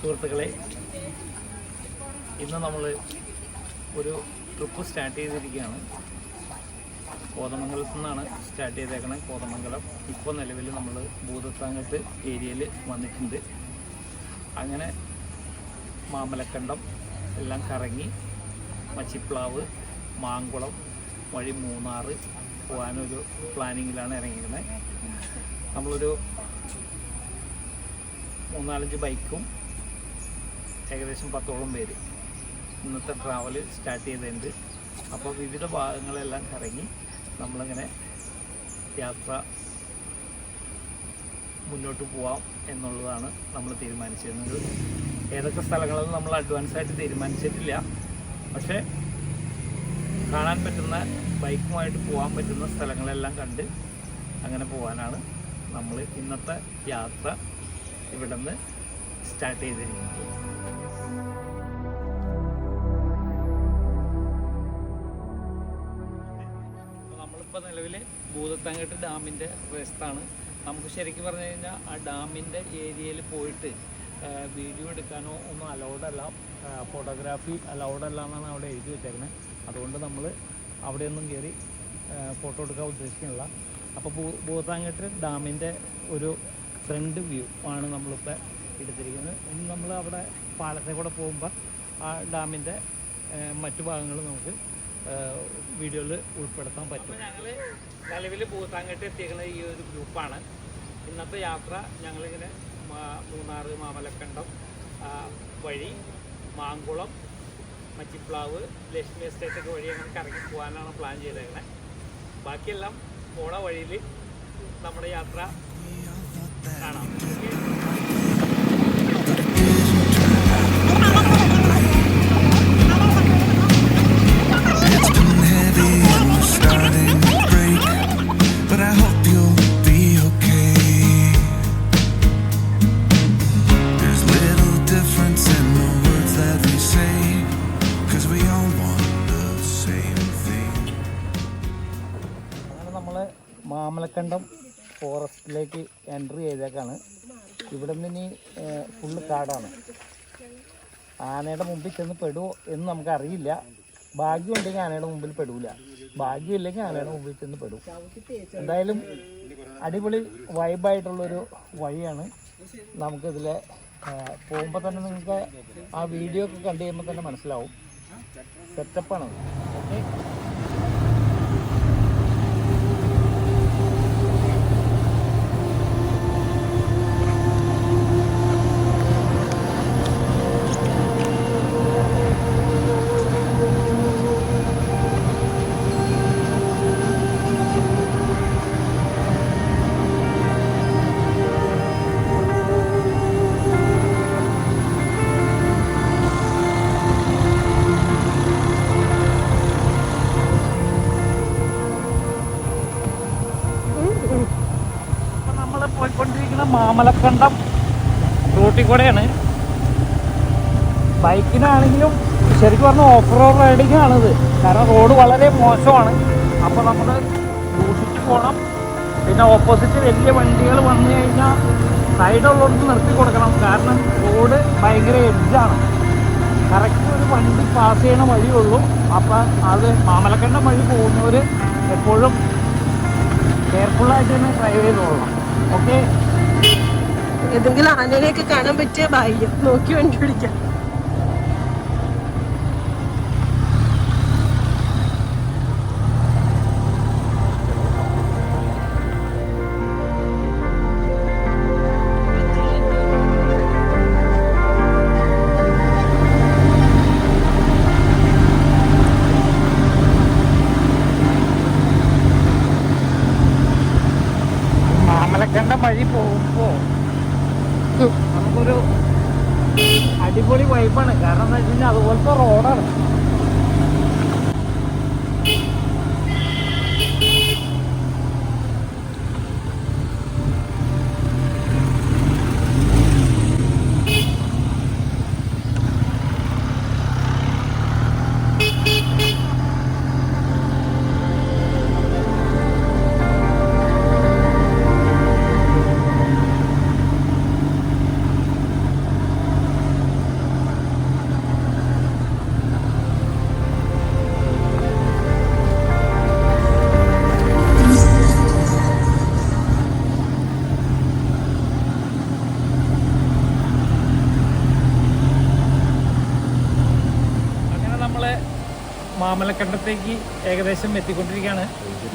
സുഹൃത്തുക്കളെ ഇന്ന് നമ്മൾ ഒരു ട്രിപ്പ് സ്റ്റാർട്ട് ചെയ്തിരിക്കുകയാണ്. കോതമംഗലത്തു നിന്നാണ് സ്റ്റാർട്ട് ചെയ്തേക്കണത് കോതമംഗലം ഇപ്പോൾ നിലവിൽ നമ്മൾ ഭൂതത്താങ്കത്ത് ഏരിയയിൽ വന്നിട്ടുണ്ട്. അങ്ങനെ മാമലക്കണ്ടം എല്ലാം കറങ്ങി മച്ചിപ്ലാവ് മാങ്കുളം വഴി മൂന്നാറ് പോകാനൊരു പ്ലാനിങ്ങിലാണ് ഇറങ്ങിയിരുന്നത് നമ്മളൊരു മൂന്നാലഞ്ച് ബൈക്കും ഏകദേശം പത്തോളം പേര് ഇന്നത്തെ ട്രാവൽ സ്റ്റാർട്ട് ചെയ്തിട്ടുണ്ട് അപ്പോൾ വിവിധ ഭാഗങ്ങളെല്ലാം കറങ്ങി നമ്മളിങ്ങനെ യാത്ര മുന്നോട്ട് പോവാം എന്നുള്ളതാണ് നമ്മൾ തീരുമാനിച്ചിരുന്നത്. ഏതൊക്കെ സ്ഥലങ്ങളെന്ന് നമ്മൾ അഡ്വാൻസ് ആയിട്ട് തീരുമാനിച്ചിട്ടില്ല. പക്ഷേ കാണാൻ പറ്റുന്ന ബൈക്കുമായിട്ട് പോകാൻ പറ്റുന്ന സ്ഥലങ്ങളെല്ലാം കണ്ട് അങ്ങനെ പോകാനാണ് നമ്മൾ ഇന്നത്തെ യാത്ര ഇവിടെ നിന്ന് സ്റ്റാർട്ട് ചെയ്തിരിക്കുന്നത്. നമ്മളിപ്പോൾ നിലവിൽ ഭൂതത്താങ്കട്ട് ഡാമിന്റെ പ്രദേശത്താണ് നമുക്ക് ശരിക്കും പറഞ്ഞു കഴിഞ്ഞാൽ ആ ഡാമിന്റെ ഏരിയയിൽ പോയിട്ട് വീഡിയോ എടുക്കാനോ ഒന്നും അലൗഡ് അല്ല. ഫോട്ടോഗ്രാഫി അലൗഡ് അല്ല എന്നാണ് അവിടെ എഴുതി വെച്ചേക്കുന്നത് അതുകൊണ്ട് നമ്മൾ അവിടെയൊന്നും കയറി ഫോട്ടോ എടുക്കാൻ ഉദ്ദേശിക്കുന്നില്ല. അപ്പോൾ ഭൂ ഭൂതാങ്കട്ട് ഡാമിന്റെ ഒരു ഫ്രണ്ട് വ്യൂ ആണ് നമ്മളിപ്പോൾ എടുത്തിരിക്കുന്നത്. ഇനി നമ്മൾ അവിടെ പാലത്തെ കൂടെ പോകുമ്പോൾ ആ ഡാമിന്റെ മറ്റു ഭാഗങ്ങൾ നമുക്ക് വീഡിയോയിൽ ഉൾപ്പെടുത്താൻ പറ്റും. ഞങ്ങൾ നിലവിൽ പൂത്താങ്കട്ട് എത്തിയിരിക്കുന്ന ഈ ഒരു ഗ്രൂപ്പാണ്. ഇന്നത്തെ യാത്ര ഞങ്ങളിങ്ങനെ മൂന്നാറ് മാമലക്കണ്ടം വഴി മാങ്കുളം മച്ചിപ്ലാവ് ലക്ഷ്മി എസ്റ്റേറ്റ് ഒക്കെ വഴി അങ്ങനെ കറങ്ങി പോകാനാണ് പ്ലാൻ ചെയ്തേക്കുന്നത് ബാക്കിയെല്ലാം പോണ വഴിയിൽ നമ്മുടെ യാത്ര കാണാം. മാമലക്കണ്ടം ഫോറസ്റ്റിലേക്ക് എൻട്രി ചെയ്തേക്കാണ്. ഇവിടെ നിന്ന് ഇനി ഫുള്ള് കാടാണ്. ആനയുടെ മുമ്പിൽ ചെന്ന് പെടുമോ എന്ന് നമുക്കറിയില്ല. ഭാഗ്യം ഉണ്ടെങ്കിൽ ആനയുടെ മുമ്പിൽ പെടൂല. ഭാഗ്യമില്ലെങ്കിൽ ആനയുടെ മുമ്പിൽ ചെന്ന് പെടും. എന്തായാലും അടിപൊളി വൈബായിട്ടുള്ളൊരു വഴിയാണ് നമുക്കിതിൽ പോകുമ്പോൾ തന്നെ നിങ്ങൾക്ക് ആ വീഡിയോ ഒക്കെ കണ്ടു കഴിയുമ്പോൾ തന്നെ മനസ്സിലാവും. സെറ്റപ്പാണ് ഓക്കെ മാമലക്കണ്ടം റൂട്ടിൽ കൂടെയാണ്. ബൈക്കിനാണെങ്കിലും ശരിക്കും പറഞ്ഞാൽ ഓഫ് റോഡ് റൈഡിങ് ആണിത് കാരണം റോഡ് വളരെ മോശമാണ്. അപ്പോൾ നമ്മൾ സൂക്ഷിച്ച് പോകണം പിന്നെ ഓപ്പോസിറ്റ് വലിയ വണ്ടികൾ വന്നു കഴിഞ്ഞാൽ സൈഡുള്ളവർക്ക് നിർത്തി കൊടുക്കണം. കാരണം റോഡ് ഭയങ്കര എഡ്ജാണ് കറക്റ്റ് ഒരു വണ്ടി പാസ് ചെയ്യണ വഴിയുള്ളൂ അപ്പം അത് മാമലക്കണ്ടം വഴി പോകുന്നവർ എപ്പോഴും കെയർഫുള്ളായിട്ട് തന്നെ ഡ്രൈവ് ചെയ്തോളണം. ഓക്കെ ഏതെങ്കിലും ആനനെയൊക്കെ കാണാൻ പറ്റിയ ഭാഗ്യം. നോക്കി വണ്ടി പിടിക്കാം നമുക്കൊരു അടിപൊളി വൈബാണ് കാരണം എന്താ വെച്ച് അതുപോലത്തെ റോഡാണ് മാമലക്കണ്ടത്തേക്ക് ഏകദേശം എത്തിക്കൊണ്ടിരിക്കുകയാണ്.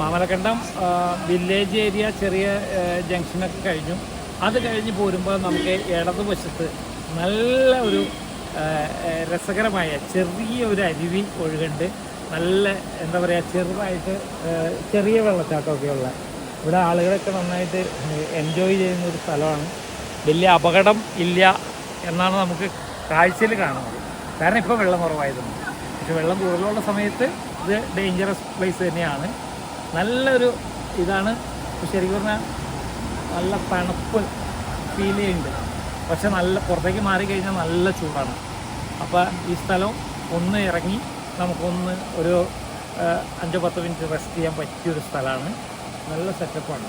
മാമലക്കണ്ടം വില്ലേജ് ഏരിയ ചെറിയ ജംഗ്ഷനൊക്കെ കഴിഞ്ഞു. അത് കഴിഞ്ഞ് പോരുമ്പോൾ നമുക്ക് ഇടതുവശത്ത് നല്ല ഒരു രസകരമായ ചെറിയ ഒരു അരുവി ഒഴുകുണ്ട് നല്ല എന്താ പറയുക ചെറുതായിട്ട് ചെറിയ ചെറിയ വെള്ളച്ചാട്ടമൊക്കെയുള്ള ഇവിടെ ആളുകളൊക്കെ നന്നായിട്ട് എൻജോയ് ചെയ്യുന്ന ഒരു സ്ഥലമാണ്. വലിയ അപകടം ഇല്ല എന്നാണ് നമുക്ക് കാഴ്ചയിൽ കാണുന്നത്. കാരണം ഇപ്പോൾ വെള്ളം കുറവായതുകൊണ്ട്. പക്ഷെ വെള്ളം കൂടുതലുള്ള സമയത്ത് ഇത് ഡേഞ്ചറസ് പ്ലേസ് തന്നെയാണ്. നല്ലൊരു ഇതാണ്. ശരിക്കും പറഞ്ഞാൽ നല്ല തണുപ്പ് ഫീൽ ചെയ്യുന്നുണ്ട്. പക്ഷെ നല്ല പുറത്തേക്ക് മാറിക്കഴിഞ്ഞാൽ നല്ല ചൂടാണ്. അപ്പോൾ ഈ സ്ഥലം ഒന്ന് ഇറങ്ങി നമുക്കൊന്ന് ഒരു അഞ്ചോ പത്തോ മിനിറ്റ് റെസ്റ്റ് ചെയ്യാൻ പറ്റിയൊരു സ്ഥലമാണ്. നല്ല സെറ്റപ്പാണ്